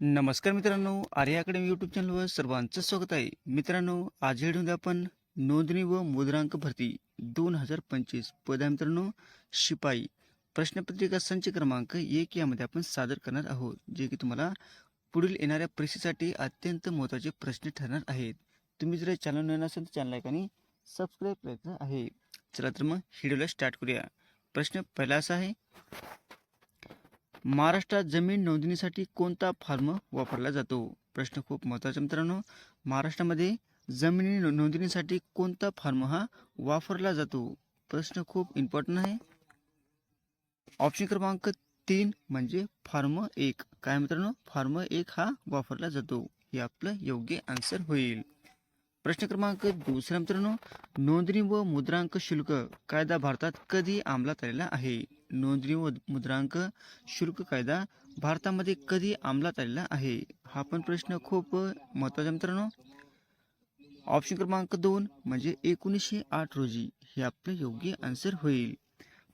नमस्कार मित्रांनो Arya academy YouTube चॅनलवर सर्वांचं स्वागत आहे. मित्रांनो आज हेडून आपण नोंदणी व मुद्रांक भरती दोन हजार पंचवीस पद आहे मित्रांनो शिपाई. प्रश्नपत्रिका संच क्रमांक एक यामध्ये आपण सादर करणार आहोत जे की तुम्हाला पुढील येणाऱ्या परीक्षेसाठी अत्यंत महत्त्वाचे प्रश्न ठरणार आहेत. तुम्ही जर चॅनल नवीन असेल तर चॅनल आणि सबस्क्राईब करायचं आहे. चला तर मग व्हिडिओला स्टार्ट करूया. प्रश्न पहिला असा आहे महाराष्ट्रात जमीन नोंदणीसाठी कोणता फॉर्म वापरला जातो? प्रश्न खूप महत्त्वाचा मित्रांनो. महाराष्ट्रामध्ये जमिनी नोंदणीसाठी कोणता फॉर्म हा वापरला जातो? प्रश्न खूप इम्पॉर्टंट आहे. ऑप्शन क्रमांक तीन म्हणजे फॉर्म एक. काय मित्रांनो? फॉर्म एक हा वापरला जातो. हे आपलं योग्य आन्सर होईल. प्रश्न क्रमांक दुसरा मित्रांनो. नोंदणी व मुद्रांक शुल्क कायदा भारतात कधी अंमलात आलेला आहे? नोंदणी व मुद्रांक शुल्क कायदा भारतामध्ये कधी अंमलात आलेला आहे? हा पण प्रश्न खूप महत्त्वाचा मित्रांनो. ऑप्शन क्रमांक दोन म्हणजे एकोणीसशे आठ रोजी हे आपलं योग्य आन्सर होईल.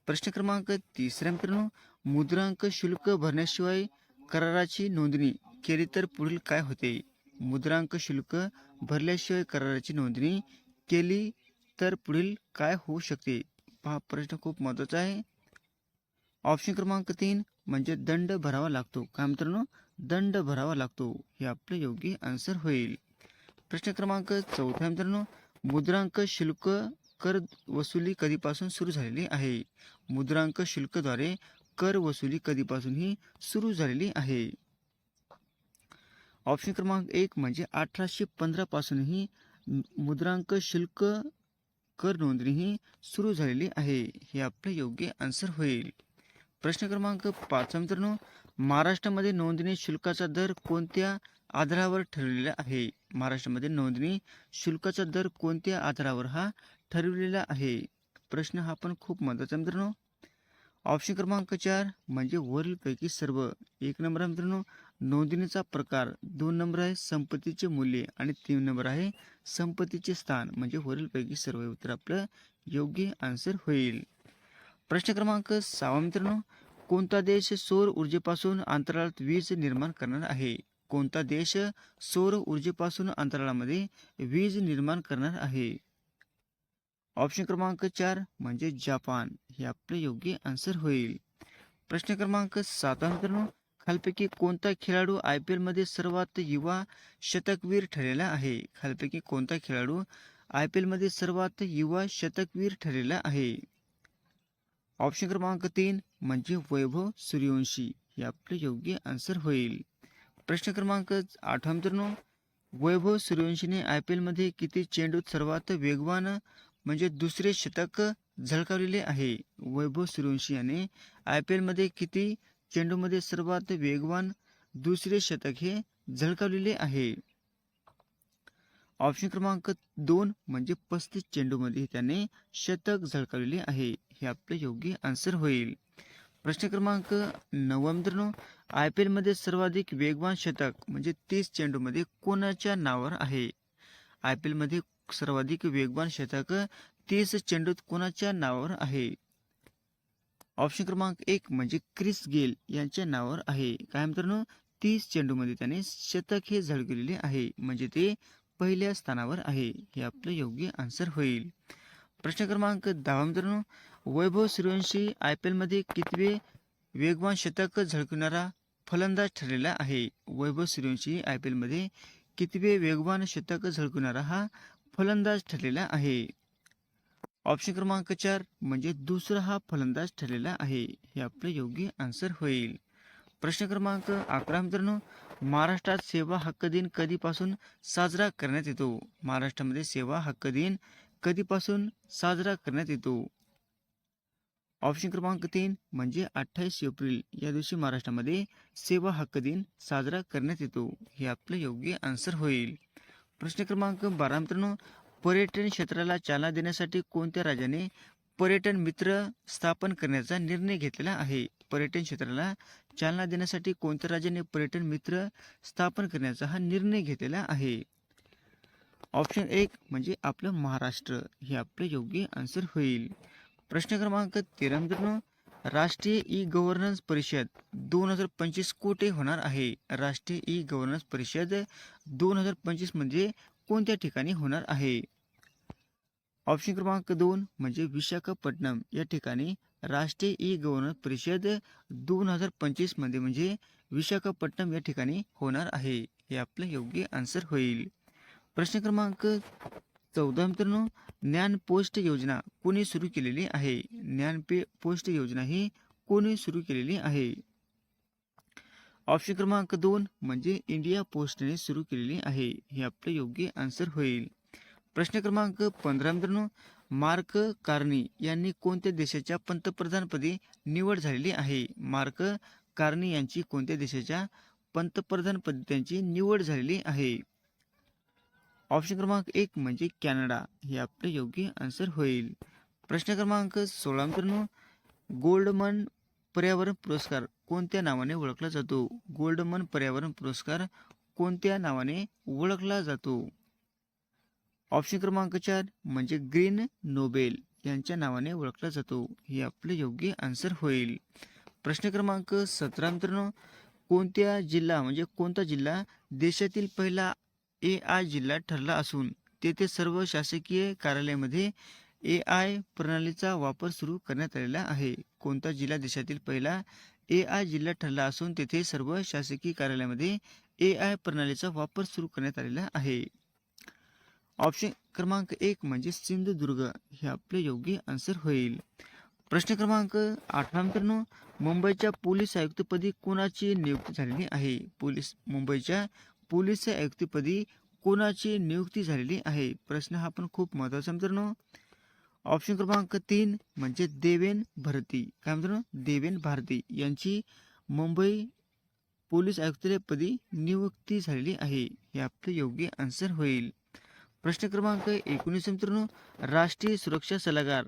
प्रश्न क्रमांक तिसरा मित्रांनो. मुद्रांक शुल्क भरण्याशिवाय कराराची नोंदणी केली तर पुढील काय होते? मुद्रांक शुल्क भरल्याशिवाय कराराची नोंदणी केली तर पुढील काय होऊ शकते? हा प्रश्न खूप महत्त्वाचा आहे. ऑप्शन क्रमांक तीन म्हणजे दंड भरावा लागतो. काय मित्रांनो? दंड भरावा लागतो. हे आपलं योग्य आन्सर होईल. प्रश्न क्रमांक चौथा मित्रांनो. मुद्रांक शुल्क कर वसुली कधीपासून सुरू झालेली आहे? मुद्रांक शुल्कद्वारे कर वसुली कधीपासूनही सुरू झालेली आहे. ऑप्शन क्रमांक एक म्हणजे अठराशे पंधरा पासूनही मुद्रांक शुल्क कर नोंदणी ही सुरू झालेली आहे. हे आपलं योग्य आन्सर होईल. प्रश्न क्रमांक पाच. मित्रांनो महाराष्ट्रामध्ये नोंदणी शुल्काचा दर कोणत्या आधारावर ठरवलेला आहे? महाराष्ट्रामध्ये नोंदणी शुल्काचा दर कोणत्या आधारावर हा ठरवलेला आहे? प्रश्न हा पण खूप महत्त्वाचा मित्रांनो. ऑप्शन क्रमांक चार म्हणजे वरीलपैकी सर्व. एक नंबर आहे मित्रांनो नोंदणीचा प्रकार. दोन नंबर आहे संपत्तीचे मूल्य आणि तीन नंबर आहे संपत्तीचे स्थान. म्हणजे वरीलपैकी सर्व उत्तर आपलं योग्य आन्सर होईल. प्रश्न क्रमांक सहा मित्रांनो कोणता देश सौर ऊर्जेपासून अंतराळात वीज निर्माण करणार आहे? कोणता देश सौर ऊर्जेपासून अंतराळामध्ये वीज निर्माण करणार आहे? ऑप्शन क्रमांक चार म्हणजे जपान. हे आपले योग्य आन्सर होईल. प्रश्न क्रमांक सातवा मित्रांनो खालपैकी कोणता खेळाडू आय पी एलमध्ये सर्वात युवा शतकवीर ठरलेला आहे? खालपैकी कोणता खेळाडू आय पी एलमध्ये सर्वात युवा शतकवीर ठरलेला आहे? ऑप्शन क्रमांक तीन म्हणजे वैभव सूर्यवंशी. हे आपले योग्य आन्सर होईल. प्रश्न क्रमांक आठवा मित्रांनो वैभव सूर्यवंशीने आय पी एलमध्ये किती चेंडूत सर्वात वेगवान म्हणजे दुसरे शतक झळकावलेले आहे? वैभव सूर्यवंशी याने आय पी एलमध्ये किती चेंडूमध्ये सर्वात वेगवान दुसरे शतक हे झळकावलेले आहे? ऑप्शन क्रमांक दोन म्हणजे पस्तीस चेंडूमध्ये त्याने शतक झळकावलेले आहे. हे आपले योग्य आन्सर होईल. प्रश्न क्रमांक नववा मित्रांनो आय पी एलमध्ये सर्वाधिक वेगवान शतक म्हणजे तीस चेंडूमध्ये कोणाच्या नावावर आहे? आय पी एलमध्ये सर्वाधिक वेगवान शतक तीस चेंडूत कोणाच्या नावावर आहे? ऑप्शन क्रमांक एक म्हणजे क्रिस गेल यांच्या नावावर आहे. काय मित्रांनो? तीस चेंडूमध्ये त्याने शतक हे झळकलेले आहे. म्हणजे ते पहिल्या स्थानावर आहे हे आपलं योग्य आन्सर होईल. प्रश्न क्रमांक दहा मित्रांनो. वैभव सूर्यवंशी आय पी एलमध्ये कितवे वेगवान शतक झळकणारा फलंदाज ठरलेला आहे? वैभव सूर्यवंशी आय पी एलमध्ये कितवे वेगवान शतक झळकणारा हा फलंदाज ठरलेला आहे? ऑप्शन क्रमांक चार म्हणजे दुसरा हा फलंदाज ठरलेला आहे हे आपलं योग्य आन्सर होईल. प्रश्न क्रमांक अकरा मित्रांनो. महाराष्ट्रात सेवा हक्क दिन कधीपासून साजरा करण्यात येतो? महाराष्ट्रामध्ये सेवा हक्क दिन कधीपासून साजरा करण्यात येतो? ऑप्शन क्रमांक तीन म्हणजे अठ्ठावीस एप्रिल. या दिवशी महाराष्ट्रामध्ये सेवा हक्क दिन साजरा करण्यात येतो. हे आपलं योग्य आन्सर होईल. प्रश्न क्रमांक बारा मित्रांनो पर्यटन क्षेत्राला चालना देण्यासाठी कोणत्या राज्याने पर्यटन मित्र स्थापन करण्याचा निर्णय घेतलेला आहे. पर्यटन क्षेत्राला चालना देण्यासाठी कोणत्या राज्याने पर्यटन मित्र स्थापन करण्याचा हा निर्णय घेतलेला आहे? ऑप्शन एक म्हणजे आपलं महाराष्ट्र. हे आपलं योग्य आन्सर होईल. प्रश्न क्रमांक तेरा मित्रांनो राष्ट्रीय ई गव्हर्नन्स परिषद दोन हजार पंचवीस कोठे होणार आहे? राष्ट्रीय ई गव्हर्नन्स परिषद दोन हजार पंचवीस म्हणजे कोणत्या ठिकाणी होणार आहे? ऑप्शन क्रमांक दोन म्हणजे विशाखापट्टणम. या ठिकाणी राष्ट्रीय ई गव्हर्नन्स परिषद दोन हजार पंचवीसमध्ये म्हणजे विशाखापट्टणम या ठिकाणी होणार आहे. हे आपलं योग्य आन्सर होईल. प्रश्न क्रमांक चौदा मित्रांनो ज्ञान पोस्ट योजना कोणी सुरू केलेली आहे? ज्ञान पे पोस्ट योजना ही कोणी सुरू केलेली आहे? ऑप्शन क्रमांक दोन म्हणजे इंडिया पोस्टने सुरू केलेली आहे. हे आपलं योग्य आन्सर होईल. प्रश्न क्रमांक पंधरा मित्रांनो मार्क कार्नी यांनी कोणत्या देशाच्या पंतप्रधानपदी निवड झालेली आहे? मार्क कार्नी यांची कोणत्या देशाच्या पंतप्रधानपदी त्यांची निवड झालेली आहे? ऑप्शन क्रमांक एक म्हणजे कॅनडा. हे आपले योग्य आन्सर होईल. प्रश्न क्रमांक सोळा मित्रांनो गोल्डमन पर्यावरण पुरस्कार कोणत्या नावाने ओळखला जातो? गोल्डमन पर्यावरण पुरस्कार कोणत्या नावाने ओळखला जातो? ऑप्शन क्रमांक चार म्हणजे ग्रीन नोबेल यांच्या नावाने ओळखला जातो. हे आपले योग्य आन्सर होईल. प्रश्न क्रमांक सतरा मित्रांनो कोणत्या जिल्हा म्हणजे कोणता जिल्हा देशातील पहिला ए आय जिल्हा ठरला असून तेथे सर्व शासकीय कार्यालयामध्ये ए आय प्रणालीचा वापर सुरू करण्यात आलेला आहे? कोणता जिल्हा देशातील पहिला ए आय जिल्हा ठरला असून तेथे सर्व शासकीय कार्यालयामध्ये ए आय प्रणालीचा वापर सुरू करण्यात आलेला आहे? ऑप्शन क्रमांक एक म्हणजे सिंधुदुर्ग. हे आपले योग्य आन्सर होईल. प्रश्न क्रमांक आठवा मित्रांनो मुंबईच्या पोलीस आयुक्तपदी कोणाची नियुक्ती झालेली आहे? पोलीस मुंबईच्या पोलीस आयुक्तपदी कोणाची नियुक्ती झालेली आहे? प्रश्न हा पण खूप महत्त्वाचा मित्रांनो. ऑप्शन क्रमांक तीन म्हणजे देवेन भारती. काय मित्रांनो? देवेन भारती यांची मुंबई पोलीस आयुक्तपदी नियुक्ती झालेली आहे. हे आपले योग्य आन्सर होईल. प्रश्न क्रमांक एकोणीस मित्रांनो. राष्ट्रीय सुरक्षा सल्लागार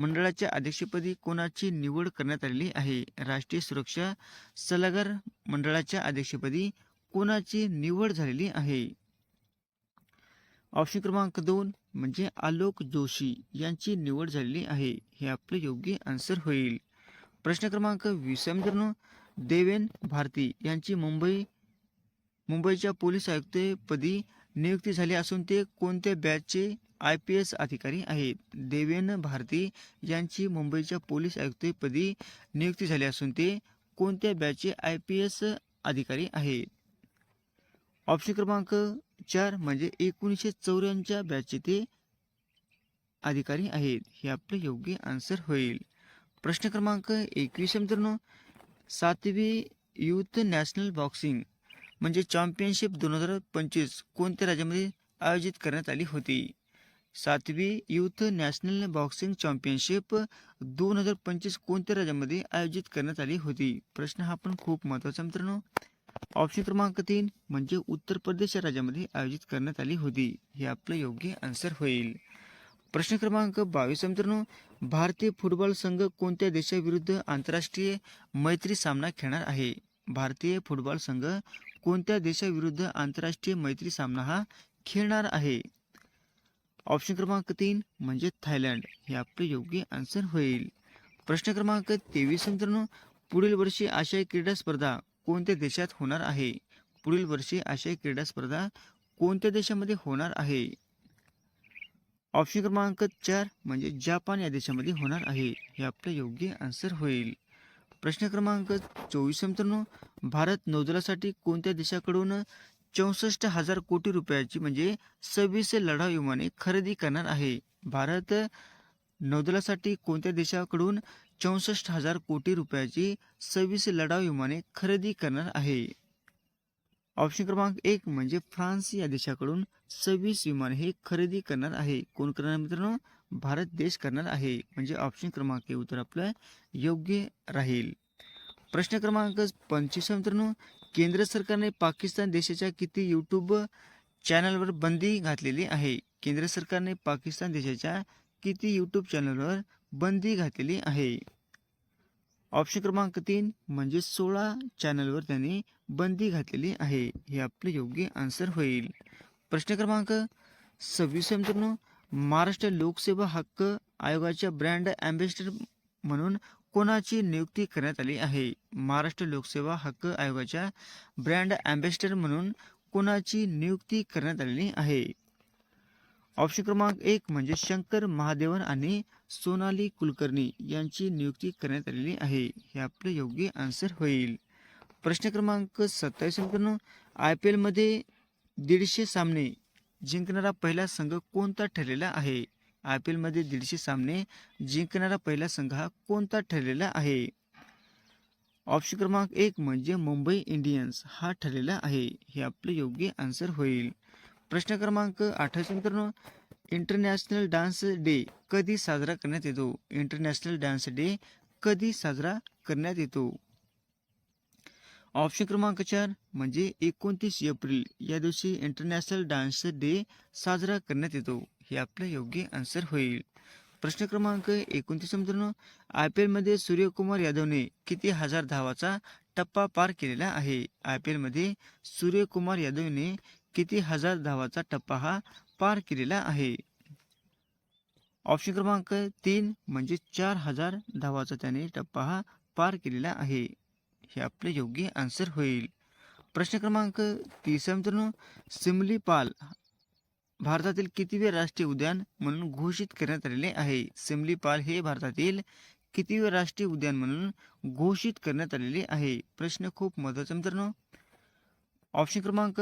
मंडळाच्या अध्यक्षपदी कोणाची निवड करण्यात आलेली आहे? राष्ट्रीय सुरक्षा सल्लागार मंडळाच्या अध्यक्षपदी कोणाची निवड झालेली आहे? ऑप्शन क्रमांक दोन म्हणजे आलोक जोशी यांची निवड झालेली आहे. हे आपले योग्य आन्सर होईल. प्रश्न क्रमांक वीस मित्रांनो. देवेन भारती यांची मुंबई मुंबईच्या पोलीस आयुक्तपदी नियुक्ती झाली असून ते कोणत्या बॅचचे आय पी एस अधिकारी आहेत? देवेन भारती यांची मुंबईच्या पोलीस आयुक्तपदी नियुक्ती झाली असून ते कोणत्या बॅचचे आय पी एस अधिकारी आहेत? ऑप्शन क्रमांक चार म्हणजे एकोणीसशे चौऱ्याऐंच्या बॅचचे ते अधिकारी आहेत. हे आपले योग्य आन्सर होईल. प्रश्न क्रमांक एकवीस मित्रांनो. सातवी युथ नॅशनल बॉक्सिंग म्हणजे चॅम्पियनशिप दोन हजार पंचवीस कोणत्या राज्यामध्ये आयोजित करण्यात आली होती? सातवी युथ नॅशनल बॉक्सिंग चॅम्पियनशिप दोन हजार पंचवीस कोणत्या राज्यामध्ये आयोजित करण्यात आली होती? प्रश्न हा पण खूप महत्त्वाचा मित्रांनो. ऑप्शन क्रमांक तीन म्हणजे उत्तर प्रदेश या राज्यामध्ये आयोजित करण्यात आली होती. हे आपलं योग्य आन्सर होईल. प्रश्न क्रमांक बावीस मित्रांनो. भारतीय फुटबॉल संघ कोणत्या देशाविरुद्ध आंतरराष्ट्रीय मैत्री सामना खेळणार आहे? भारतीय फुटबॉल संघ कोणत्या देशाविरुद्ध आंतरराष्ट्रीय मैत्री सामना हा खेळणार आहे? ऑप्शन क्रमांक तीन म्हणजे थायलंड. हे आपले योग्य आन्सर होईल. प्रश्न क्रमांक तेवीस मित्रांनो पुढील वर्षी आशियाई क्रीडा स्पर्धा कोणत्या देशात होणार आहे? पुढील वर्षी आशियाई क्रीडा स्पर्धा कोणत्या देशामध्ये होणार आहे? ऑप्शन क्रमांक चार म्हणजे जापान या देशामध्ये होणार आहे. हे आपलं योग्य आन्सर होईल. प्रश्न क्रमांक चोवीस मित्रांनो. भारत नौदलासाठी कोणत्या देशाकडून चौसष्ट हजार कोटी रुपयाची म्हणजे सव्वीस लढाऊ विमाने खरेदी करणार आहे? भारत नौदलासाठी कोणत्या देशाकडून चौसष्ट हजार कोटी रुपयाची सव्वीस लढाऊ विमाने खरेदी करणार आहे? ऑप्शन क्रमांक एक म्हणजे फ्रान्स या देशाकडून सव्वीस विमान हे खरेदी करणार आहे. कोण करणार मित्रांनो? भारत देश करणार आहे. म्हणजे ऑप्शन क्रमांक हे उत्तर आपलं योग्य राहील. प्रश्न क्रमांक पंचवीस मित्रांनो. केंद्र सरकारने पाकिस्तान देशाच्या किती यूट्यूब चॅनलवर बंदी घातलेली आहे? केंद्र सरकारने पाकिस्तान देशाच्या किती यूट्यूब चॅनलवर बंदी घातलेली आहे? ऑप्शन क्रमांक तीन म्हणजे सोळा चॅनलवर त्यांनी बंदी घातलेली आहे. हे आपले योग्य आन्सर होईल. प्रश्न क्रमांक सव्वीस मित्रांनो. महाराष्ट्र लोकसेवा हक्क आयोगाच्या ब्रँड अँबॅसिडर म्हणून कोणाची नियुक्ती करण्यात आली आहे? महाराष्ट्र लोकसेवा हक्क आयोगाच्या ब्रँड अँबॅसिडर म्हणून कोणाची नियुक्ती करण्यात आलेली आहे? ऑप्शन क्रमांक एक म्हणजे शंकर महादेवन आणि सोनाली कुलकर्णी यांची नियुक्ती करण्यात आलेली आहे. हे आपलं योग्य आन्सर होईल. प्रश्न क्रमांक सत्तावीस मित्रांनो आय पी एलमध्ये दीडशे सामने जिंकणारा पहिला संघ कोणता ठरलेला आहे? आय पी एलमध्ये दीडशे सामने जिंकणारा पहिला संघ हा कोणता ठरलेला आहे? ऑप्शन क्रमांक एक म्हणजे मुंबई इंडियन्स हा ठरलेला आहे. हे आपलं योग्य आन्सर होईल. प्रश्न क्रमांक अठ्ठावीस मित्रांनो इंटरनॅशनल डान्स डे कधी साजरा करण्यात येतो? इंटरनॅशनल डान्स डे कधी साजरा करण्यात येतो? ऑप्शन क्रमांक चार म्हणजे एकोणतीस एप्रिल या दिवशी इंटरनॅशनल डान्स डे साजरा करण्यात येतो. हे आपलं योग्य आन्सर होईल. प्रश्न क्रमांक एकोणतीस मित्रांनो. आय पी एलमध्ये सूर्यकुमार यादवने किती हजार धावाचा टप्पा पार केलेला आहे? आय पी एलमध्ये सूर्यकुमार यादवने किती हजार धावाचा टप्पा हा पार केलेला आहे? ऑप्शन क्रमांक तीन म्हणजे चार हजार धावाचा त्याने टप्पा हा पार केलेला आहे. हे आपले योग्य आन्सर होईल. प्रश्न क्रमांक तिसरा मित्रांनो सिमलीपाल भारतातील कितीवे राष्ट्रीय उद्यान म्हणून घोषित करण्यात आलेले आहे? सिमलीपाल हे भारतातील कितीवे राष्ट्रीय उद्यान म्हणून घोषित करण्यात आलेले आहे? प्रश्न खूप महत्त्वाचा मित्रांनो. ऑप्शन क्रमांक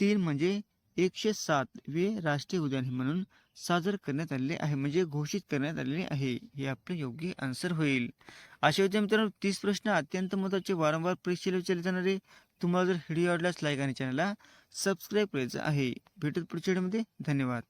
तीन म्हणजे एकशे सात वे राष्ट्रीय उद्यान म्हणून सादर करण्यात आलेले आहे म्हणजे घोषित करण्यात आलेले आहे. हे आपले योग्य आन्सर होईल. अशा होते मित्रांनो तीस प्रश्न अत्यंत महत्त्वाचे वारंवार परीक्षेला विचारले जाणारे. तुम्हाला जर व्हिडिओ आवडल्यास लाईक आणि चॅनलला सबस्क्राईब करायचं आहे. भेटत पुढच्या व्हिडिओमध्ये. धन्यवाद.